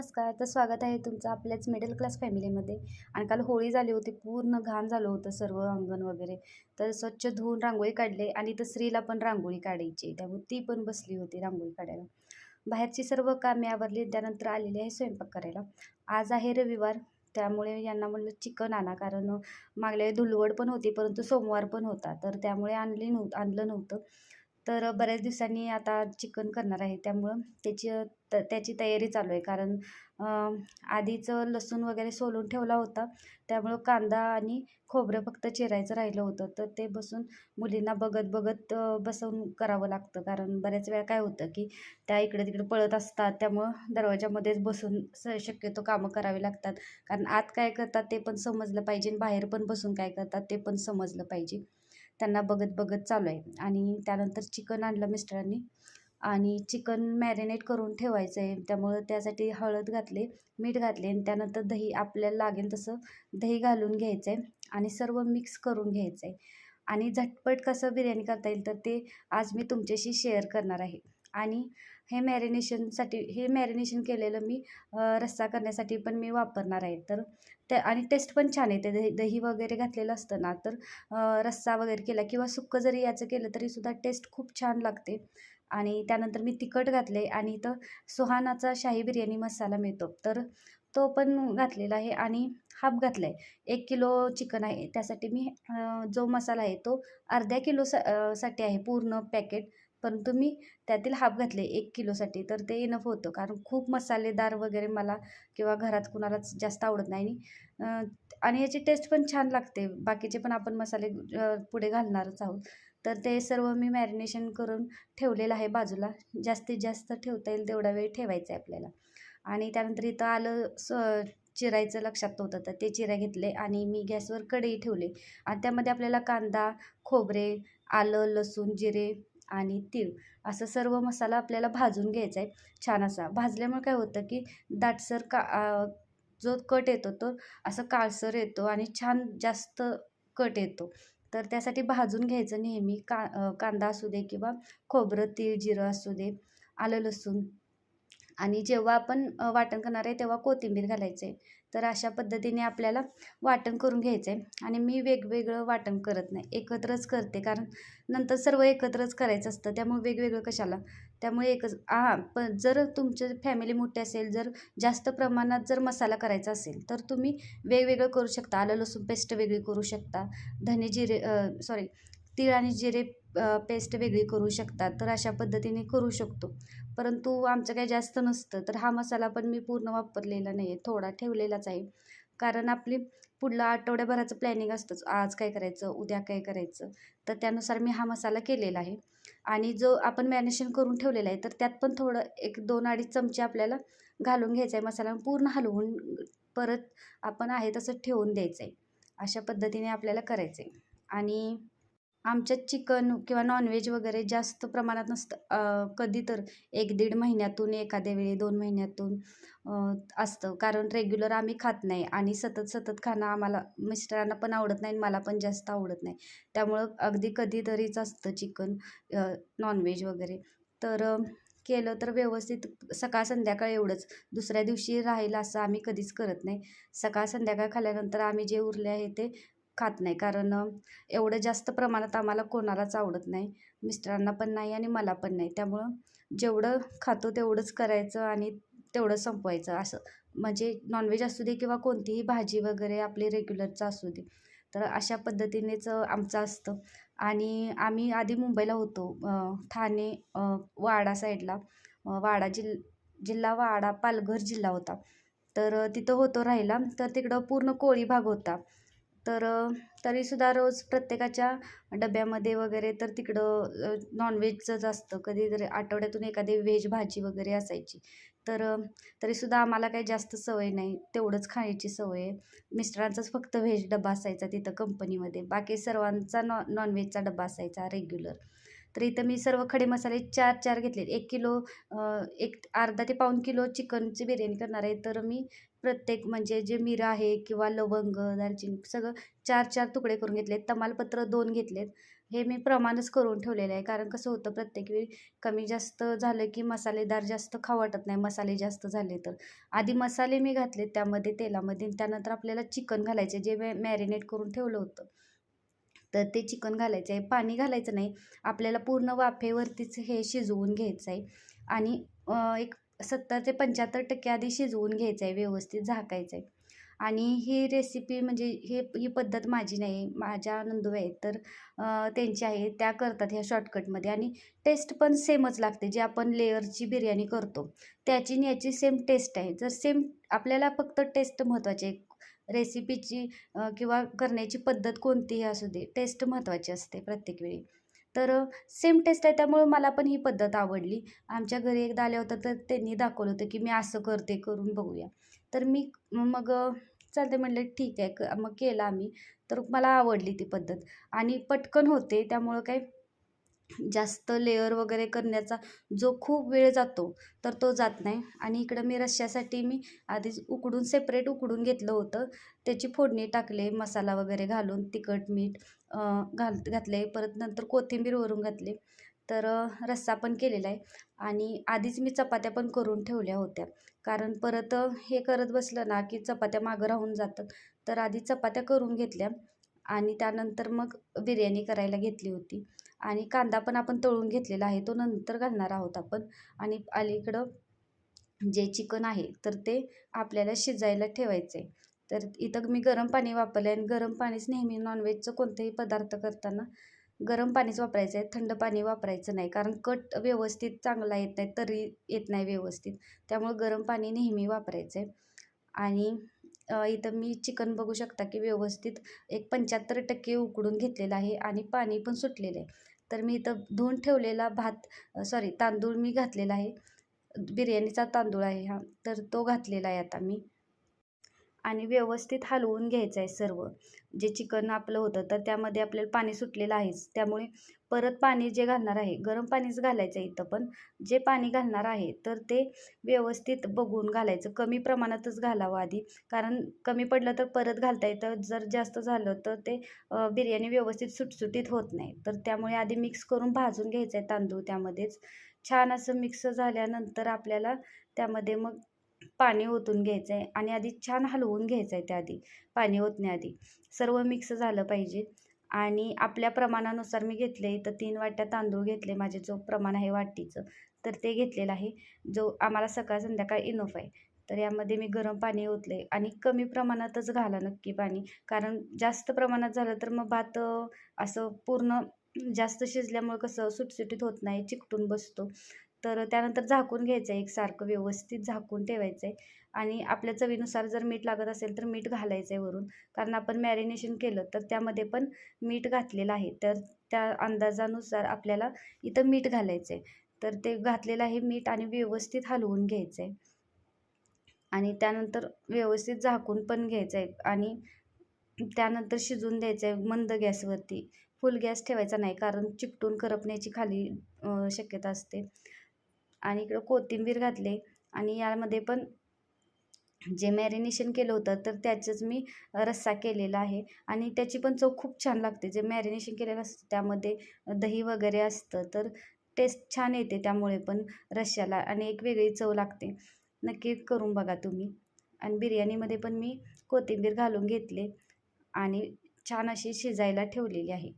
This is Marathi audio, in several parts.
नमस्कार तर स्वागत आहे तुमचं आपल्याच मिडल क्लास फॅमिलीमध्ये आणि काल होळी झाली होती पूर्ण घाण झालं होतं सर्व अंगण वगैरे. तर स्वच्छ धुवून रांगोळी काढले आणि तर स्त्रीला पण रांगोळी काढायची त्यामुळे ती पण बसली होती रांगोळी काढायला. बाहेरची सर्व कामे आवरली त्यानंतर आलेली आहे स्वयंपाक करायला. आज आहे रविवार त्यामुळे यांना म्हणलं चिकन आणा कारण मागल्या वेळी धुलवड पण होती परंतु सोमवार पण होता. तर त्यामुळे आणली नव्हतं आणलं नव्हतं. तर बऱ्याच दिवसांनी आता चिकन करणार आहे. त्यामुळं त्याची त त्याची तयारी चालू आहे. कारण आधीचं लसूण वगैरे सोलून ठेवला होता. त्यामुळं कांदा आणि खोबरं फक्त चिरायचं राहिलं होतं. तर ते बसून मुलींना बघत बघत बसवून करावं लागतं. कारण बऱ्याच वेळा काय होतं की त्या इकडे तिकडे पळत असतात. त्यामुळं दरवाजामध्येच बसून स शक्यतो कामं करावी लागतात. कारण आत काय करतात ते पण समजलं पाहिजे आणि बाहेर पण बसून काय करतात ते पण समजलं पाहिजे. त्यांना बघत बघत चालू आहे. आणि त्यानंतर चिकन आणलं मिस्टरांनी. आणि चिकन मॅरिनेट करून ठेवायचं आहे त्यामुळं त्यासाठी हळद घातले मीठ घातले आणि त्यानंतर दही आपल्याला लागेल तसं दही घालून घ्यायचं आहे आणि सर्व मिक्स करून घ्यायचं आहे आणि झटपट कसं बिर्याणी करता येईल तर ते आज मी तुमच्याशी शेअर करणार आहे. आणि हे मॅरिनेशनसाठी हे मॅरिनेशन केलेलं मी रस्सा करण्यासाठी पण मी वापरणार आहे. तर ते आणि टेस्ट पण छान येते. दही दही वगैरे घातलेलं असतं ना तर रस्सा वगैरे केला किंवा सुक्कं जरी याचं केलं तरीसुद्धा टेस्ट खूप छान लागते. आणि त्यानंतर मी तिखट घातले आणि इथं सुहानाचा शाही बिर्याणी मसाला मिळतो. तर तो पण घातलेला आहे आणि हाफ घातला आहे एक किलो चिकन आहे. त्यासाठी मी जो मसाला आहे तो अर्ध्या किलो सा साठी आहे पूर्ण पॅकेट. परंतु मी त्यातील हाफ घातले एक किलोसाठी तर ते इनफ होतं. कारण खूप मसालेदार वगैरे मला किंवा घरात कुणालाच जास्त आवडत नाही. आणि याची टेस्ट पण छान लागते. बाकीचे पण आपण मसाले पुढे घालणारच आहोत. तर ते सर्व मी मॅरिनेशन करून ठेवलेलं आहे बाजूला. जास्तीत जास्त ठेवता येईल तेवढा वेळ ठेवायचा आहे आपल्याला. आणि त्यानंतर इथं आलं स चिरायचं लक्षात होतं तर ते चिरा घेतले आणि मी गॅसवर कढई ठेवले. आणि त्यामध्ये आपल्याला कांदा खोबरे आलं लसूण जिरे आणि तीळ असं सर्व मसाला आपल्याला भाजून घ्यायचा आहे. छान असा. भाजल्यामुळे काय होतं की दाटसर का जो कट येतो तो असं काळसर येतो आणि छान जास्त कट येतो. तर त्यासाठी भाजून घ्यायचं नेहमी. का कांदा असू दे किंवा खोबरं तीळ जिरं असू दे आलं लसूण. आणि जेव्हा आपण वाटण करणार आहे तेव्हा कोथिंबीर घालायचं आहे तर अशा पद्धतीने आपल्याला वाटण करून घ्यायचं आहे आणि मी वेगवेगळं वाटण करत नाही. एकत्रच करते. कारण नंतर सर्व एकत्रच करायचं असतं. त्यामुळे वेगवेगळं कशाला? त्यामुळे एकच हां पण जर तुमचे फॅमिली मोठी असेल जर जास्त प्रमाणात जर मसाला करायचा असेल तर तुम्ही वेगवेगळं करू शकता. आलं लसूण पेस्ट वेगळी करू शकता. धने जिरे सॉरी तीळ आणि जिरे पेस्ट वेगळी करू शकता. तर अशा पद्धतीने करू शकतो. परंतु आमचं काही जास्त नसतं तर हा मसाला पण मी पूर्ण वापरलेला नाही आहे थोडा ठेवलेलाच आहे. कारण आपली पुढलं आठवड्याभराचं प्लॅनिंग असतंच. आज काय करायचं? उद्या काय करायचं? तर त्यानुसार मी हा मसाला केलेला आहे. आणि जो आपण मॅरिनेशन करून ठेवलेला आहे तर त्यात पण थोडं एक दोन अडीच चमचे आपल्याला घालून घ्यायचा आहे मसाला. पूर्ण हलवून परत आपण आहे तसं ठेवून द्यायचं आहे अशा पद्धतीने आपल्याला करायचं आहे आणि आमच्यात चिकन किंवा नॉनव्हेज वगैरे जास्त प्रमाणात नसतं. कधी तर एक दीड महिन्यातून एखाद्या वेळी दोन महिन्यातून असतं. कारण रेग्युलर आम्ही खात नाही आणि सतत सतत खाणं आम्हाला मिस्टरांना पण आवडत नाही मला पण जास्त आवडत नाही. त्यामुळं अगदी कधीतरीच असतं चिकन नॉनव्हेज वगैरे. तर केलं तर व्यवस्थित सकाळ संध्याकाळ एवढंच. दुसऱ्या दिवशी राहील असं आम्ही कधीच करत नाही. सकाळ संध्याकाळ खाल्ल्यानंतर आम्ही जे उरले आहे ते खात नाही. कारण एवढं जास्त प्रमाणात आम्हाला कोणालाच आवडत नाही. मिस्टरांना पण नाही आणि मला पण नाही. त्यामुळं जेवढं खातो तेवढंच करायचं आणि तेवढं संपवायचं. असं म्हणजे नॉनव्हेज असू दे किंवा कोणतीही भाजी वगैरे आपली रेग्युलरचं असू दे. तर अशा पद्धतीनेच आमचं असतं. आणि आम्ही आधी मुंबईला होतो. ठाणे वाडा साईडला. वाडा जिल जिल्हा वाडा पालघर जिल्हा होता. तर तिथं होतो राहिला तर तिकडं पूर्ण कोळी भाग होता. तर तरीसुद्धा रोज प्रत्येकाच्या डब्यामध्ये वगैरे तर तिकडं नॉनव्हेजचंच असतं. कधीतरी आठवड्यातून एखादी व्हेज भाजी वगैरे असायची. तर तरीसुद्धा आम्हाला काही जास्त सवय नाही. तेवढंच खाण्याची सवय आहे. मिस्टरांचाच फक्त व्हेज डबा असायचा तिथं कंपनीमध्ये बाकी सर्वांचा नॉ नॉनव्हेजचा डबा असायचा रेग्युलर तर इथं मी सर्व खडे मसाले चार चार घेतले एक किलो एक अर्धा ते पाऊण किलो चिकनची बिर्याणी करणार आहे. तर मी प्रत्येक म्हणजे जे मिरं आहे किंवा लवंग दालचिनी सगळं चार चार तुकडे करून घेतलेत. तमालपत्र दोन घेतलेत. हे मी प्रमाणच करून ठेवलेलं आहे. कारण कसं होतं प्रत्येक वेळी कमी जास्त झालं की मसालेदार जास्त खाऊ वाटत नाही. मसाले जास्त झाले तर. आधी मसाले मी घातले त्यामध्ये तेलामध्ये. त्यानंतर आपल्याला चिकन घालायचे जे मॅरिनेट करून ठेवलं होतं. तर ते चिकन घालायचं आहे. पाणी घालायचं नाही. आपल्याला पूर्ण वाफेवरतीच हे शिजवून घ्यायचं आहे. आणि एक सत्तर ते पंच्याहत्तर टक्के आधी शिजवून घ्यायचं आहे. व्यवस्थित झाकायचं आहे. आणि ही रेसिपी म्हणजे हे ही पद्धत माझी नाही. माझ्या नंदू आहेत. तर त्यांची आहे. त्या करतात ह्या शॉर्टकटमध्ये आणि टेस्ट पण सेमच लागते. जे आपण लेअरची बिर्याणी करतो. त्याची आणि याची सेम टेस्ट आहे. जर सेम आपल्याला फक्त टेस्ट महत्त्वाची आहे. रेसिपीची किंवा करण्याची पद्धत कोणतीही असू दे टेस्ट महत्त्वाची असते प्रत्येक वेळी. तर सेम टेस्ट आहे त्यामुळं मला पण ही पद्धत आवडली. आमच्या घरी एकदा आल्या होतं तर त्यांनी दाखवलं होतं की मी असं करते करून बघूया. तर मी मग चालते म्हणलं ठीक आहे क मग केलं आम्ही. तर मला आवडली ती पद्धत. आणि पटकन होते त्यामुळं काय जास्त लेअर वगैरे करण्याचा जो खूप वेळ जातो तर तो जात नाही. आणि इकडं मी रश्श्यासाठी मी आधीच उकडून सेपरेट उकडून घेतलं होतं. त्याची फोडणी टाकले मसाला वगैरे घालून तिखट मीठ घाल घातले. परत नंतर कोथिंबीर वरून घातले. तर रस्सा पण केलेला आहे. आणि आधीच मी चपात्या पण करून ठेवल्या होत्या. कारण परत हे करत बसलं ना की चपात्या मागं राहून जातात. तर आधी चपात्या करून घेतल्या. आणि त्यानंतर मग बिर्याणी करायला घेतली होती. आणि कांदा पण आपण तळून घेतलेला आहे तो नंतर घालणार आहोत आपण. आणि अलीकडं जे चिकन आहे तर ते आपल्याला शिजायला ठेवायचं आहे तर इथं मी गरम पाणी वापरलं आहे आणि गरम पाणीच नेहमी नॉनव्हेजचं कोणतेही पदार्थ करताना गरम पाणीच वापरायचं आहे. थंड पाणी वापरायचं नाही कारण कट व्यवस्थित चांगला येत नाही तरी येत नाही व्यवस्थित. त्यामुळे गरम पाणी नेहमी वापरायचं आहे आणि इथं मी चिकन बघू शकता की व्यवस्थित एक पंच्याहत्तर टक्के उकडून घेतलेलं आहे आणि पाणी पण सुटलेलं आहे. तर मी इथं धुवून ठेवलेला भात सॉरी तांदूळ मी घातलेला आहे. बिर्याणीचा तांदूळ आहे हा. तर तो घातलेला आहे आता मी. आणि व्यवस्थित हलवून घ्यायचं आहे सर्व. जे चिकन आपलं होतं तर त्यामध्ये आपल्याला पाणी सुटलेलं आहेच. त्यामुळे परत पाणी जे घालणार आहे गरम पाणीच घालायचं आहे इथं पण. जे पाणी घालणार आहे तर ते व्यवस्थित बघून घालायचं. कमी प्रमाणातच घालावं आधी. कारण कमी पडलं तर परत घालता येतं. जर जास्त झालं तर ते बिर्याणी व्यवस्थित सुटसुटीत होत नाही. तर त्यामुळे आधी मिक्स करून भाजून घ्यायचं आहे तांदूळ त्यामध्येच. छान असं मिक्स झाल्यानंतर आपल्याला त्यामध्ये मग पाणी ओतून घ्यायचं आहे आणि आधी छान हलवून घ्यायचं आहे त्याआधी पाणी ओतण्याआधी. सर्व मिक्स झालं पाहिजे. आणि आपल्या प्रमाणानुसार मी घेतले तर तीन वाट्या तांदूळ घेतले माझे जो प्रमाण आहे वाटीचं तर ते घेतलेलं आहे. जो आम्हाला सकाळ संध्याकाळ इनफ आहे. तर यामध्ये मी गरम पाणी ओतले आणि कमी प्रमाणातच घाला नक्की पाणी. कारण जास्त प्रमाणात झालं तर मग भात असं पूर्ण जास्त शिजल्यामुळं कसं सुटसुटीत होत नाही चिकटून बसतो. तर त्यानंतर झाकून घ्यायचं आहे एकसारखं व्यवस्थित झाकून ठेवायचं आहे आणि आपल्या चवीनुसार जर मीठ लागत असेल तर मीठ घालायचं आहे वरून. कारण आपण मॅरिनेशन केलं तर त्यामध्ये पण मीठ घातलेलं आहे. तर त्या अंदाजानुसार आपल्याला इथं मीठ घालायचं आहे तर ते घातलेलं आहे मीठ आणि व्यवस्थित हलवून घ्यायचं आहे आणि त्यानंतर व्यवस्थित झाकून पण घ्यायचं आहे आणि त्यानंतर शिजून द्यायचं आहे मंद गॅसवरती. फुल गॅस ठेवायचा नाही कारण चिपटून करपण्याची खाली शक्यता असते. आणि इकडं कोथिंबीर घातले आणि यामध्ये पण जे मॅरिनेशन केलं होतं तर त्याचंच मी रस्सा केलेला आहे. आणि त्याची पण चव खूप छान लागते. जे मॅरिनेशन केलेलं असतं त्यामध्ये दही वगैरे असतं तर टेस्ट छान येते त्यामुळे पण रश्श्याला आणि एक वेगळी चव लागते. नक्की करून बघा तुम्ही. आणि बिर्याणीमध्ये पण मी कोथिंबीर घालून घेतले आणि छान अशी शिजायला ठेवलेली आहे.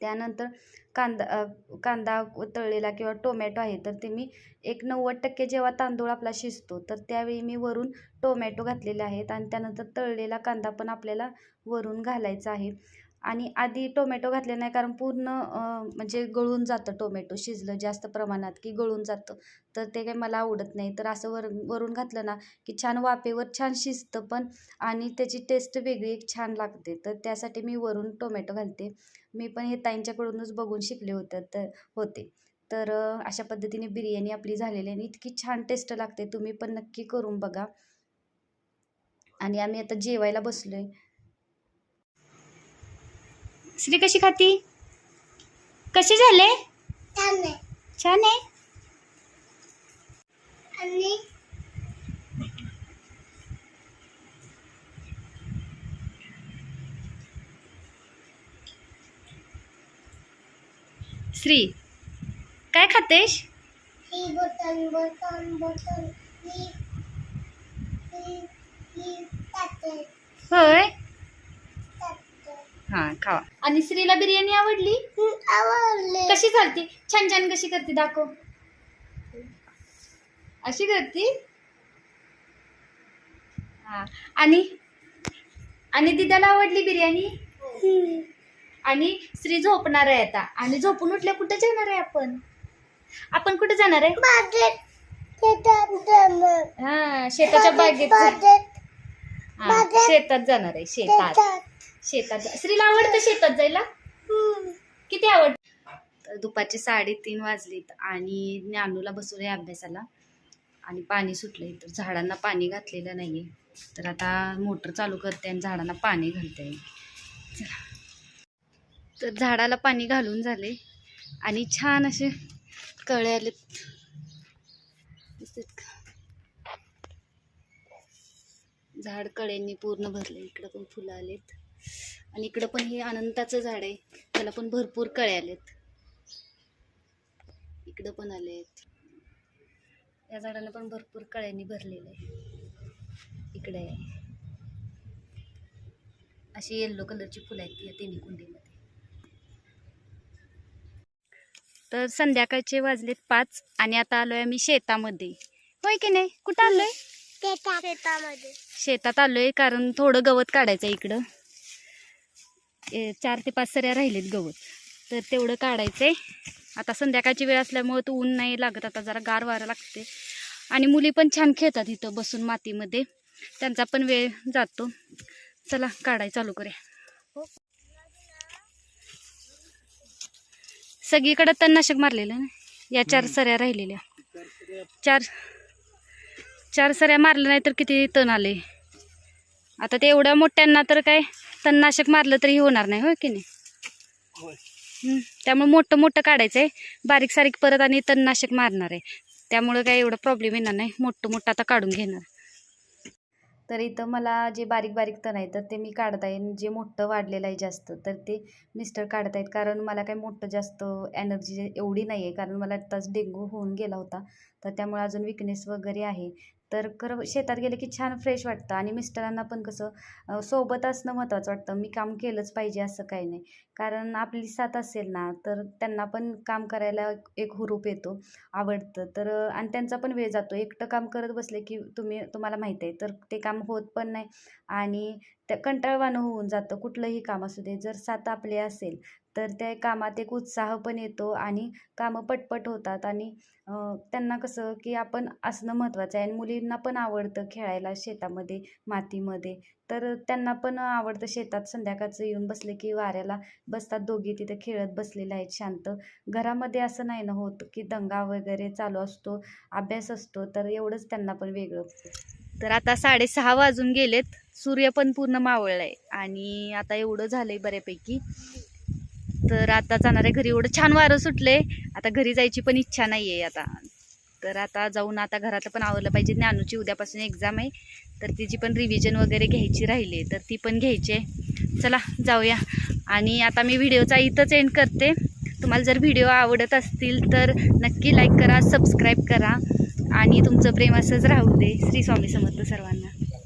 त्यानंतर कांदा कांदा तळलेला किंवा टोमॅटो आहे तर ते मी एक नव्वद टक्के जेव्हा तांदूळ आपला शिजतो तर त्यावेळी मी वरून टोमॅटो घातलेले आहेत आणि त्यानंतर तळलेला कांदा पण आपल्याला वरून घालायचा आहे. आणि आधी टोमॅटो घातले नाही कारण पूर्ण म्हणजे गळून जातं टोमॅटो शिजलं जास्त प्रमाणात की गळून जातं. तर ते काही मला आवडत नाही. तर असं वर वरून घातलं ना की छान वाफेवर छान शिजतं पण आणि त्याची टेस्ट वेगळी एक छान लागते. तर त्यासाठी मी वरून टोमॅटो घालते. मी पण हे ताईंच्याकडूनच बघून शिकले होते तर होते. तर अशा पद्धतीने बिर्याणी आपली झालेली आहे आणि इतकी छान टेस्ट लागते. तुम्ही पण नक्की करून बघा. आणि आम्ही आता जेवायला बसलो आहे दुसरी कशी खाती? कसे झाले? छान आहे. आणि? श्री काय खातेस? बटन बटन बटन होय? हा खावा. आणि श्रीला बिर्याणी आवडली? आवडले. कशी चालती छान छान कशी करते? दाखव. अशी करते? हा. आणि? आणि दिदाला आवडली बिर्याणी? आणि श्री झोपणार आहे आता. आणि झोपून उठल्या कुठे जाणार आहे आपण? आपण कुठे जाणार आहे? हा शेताच्या बागेत. शेतात जाणार आहे शेतात. शेतात जा- श्रीला आवडतं शेतात जायला? किती आवड? तर दुपारचे साडेतीन वाजलेत आणि ज्ञानूला बसवलंय अभ्यासाला. आणि पाणी सुटलंय तर झाडांना पाणी घातलेलं नाहीये. तर आता मोटर चालू करते आणि झाडांना पाणी घालते. चला. तर झाडाला पाणी घालून झाले. आणि छान असे कळे आलेत झाड कळ्यांनी पूर्ण भरले. इकडं पण फुलं आलेत. आणि इकडं पण हे अनंताचं झाड आहे. त्याला पण भरपूर कळे आलेत. इकडं पण आलेत. या झाडाला पण भरपूर कळ्यांनी भरलेलं आहे. इकडे आहे. अशी येल्लो कलरची फुलं आहेत या तिन्ही कुंडीमध्ये. तर संध्याकाळचे वाजलेत पाच आणि आता आलोय आम्ही शेतामध्ये. होय की नाही? कुठं आलोय? शेतामध्ये. शेतात आलोय कारण थोडं गवत काढायचं इकडं. चार ते पाच सऱ्या राहिलेत गवत. तर तेवढं काढायचंय. आता संध्याकाळची वेळ असल्यामुळे तो ऊन नाही लागत आता जरा गार वारं लागते आणि मुली पण छान खेळतात इथं बसून मातीमध्ये. त्यांचा पण वेळ जातो. चला काढाय चालू करूया. सगळीकडे तणनाशक मारलेलं ना? या चार सऱ्या राहिलेल्या. चार चार सऱ्या मारल्या नाही तर किती तण आले? आता ते एवढ्या मोठ्यांना तर काय तणनाशक मारलं तरी होणार नाही होय की नाही? त्यामुळे मोठं मोठं काढायचं आहे बारीक सारीक परत आणि तणनाशक मारणार आहे. त्यामुळं काय एवढा प्रॉब्लेम येणार नाही. मोठं मोठं आता काढून घेणार. तर इथं मला जे बारीक बारीक तण आहे तर ते मी काढता येईन जे मोठं वाढलेलं आहे जास्त तर ते मिस्टर काढतायत. कारण मला काही मोठं जास्त एनर्जी एवढी नाही आहे कारण मला आत्ताच डेंगू होऊन गेला होता. तर त्यामुळे अजून विकनेस वगैरे आहे. तर खरं शेतात गेलं की छान फ्रेश वाटतं. आणि मिस्टरांना पण कसं सोबत असणं महत्त्वाचं वाटतं. मी काम केलंच पाहिजे असं काही नाही. कारण आपली साथ असेल ना तर त्यांना पण काम करायला एक- हुरूप येतो आवडतं. तर आणि त्यांचा पण वेळ जातो. एकटं काम करत बसले की तुम्ही तुम्हाला माहीत आहे. तर ते काम होत पण नाही. आणि त्या कंटाळवाणं होऊन जातं कुठलंही काम असू दे. जर साथ आपली असेल तर त्या कामात एक उत्साह पण येतो आणि कामं पटपट होतात आणि त्यांना कसं की आपण असणं महत्त्वाचं आहे आणि मुलींना पण आवडतं खेळायला शेतामध्ये मातीमध्ये. तर त्यांना पण आवडतं शेतात संध्याकाळचं येऊन बसले की वाऱ्याला बसतात दोघी तिथे खेळत बसलेले आहेत शांत. घरामध्ये असं नाही ना होत की दंगा वगैरे चालू असतो अभ्यास असतो तर एवढंच त्यांना पण वेगळं. तर आता साडेसहा वाजून गेलेत. सूर्य पण पूर्ण मावळलाय. आणि आता एवढं झालंय बऱ्यापैकी. तर आता जाणार आहे घरी एवढं छान वारं सुटले आता घरी जायची पण इच्छा नाही आहे आता. तर आता जाऊन आता घरातलं पण आवरलं पाहिजे. ज्ञानूची उद्यापासून एक्झाम आहे. तर तिची पण रिव्हिजन वगैरे घ्यायची राहिली. आहे तर ती पण घ्यायची आहे. चला जाऊया. आणि आता मी व्हिडिओचा इथंच एंड करते. तुम्हाला जर व्हिडिओ आवडत असतील तर नक्की लाईक करा सबस्क्राईब करा. आणि तुमचं प्रेम असंच राहू दे श्री स्वामी समर्थ सर्वांना.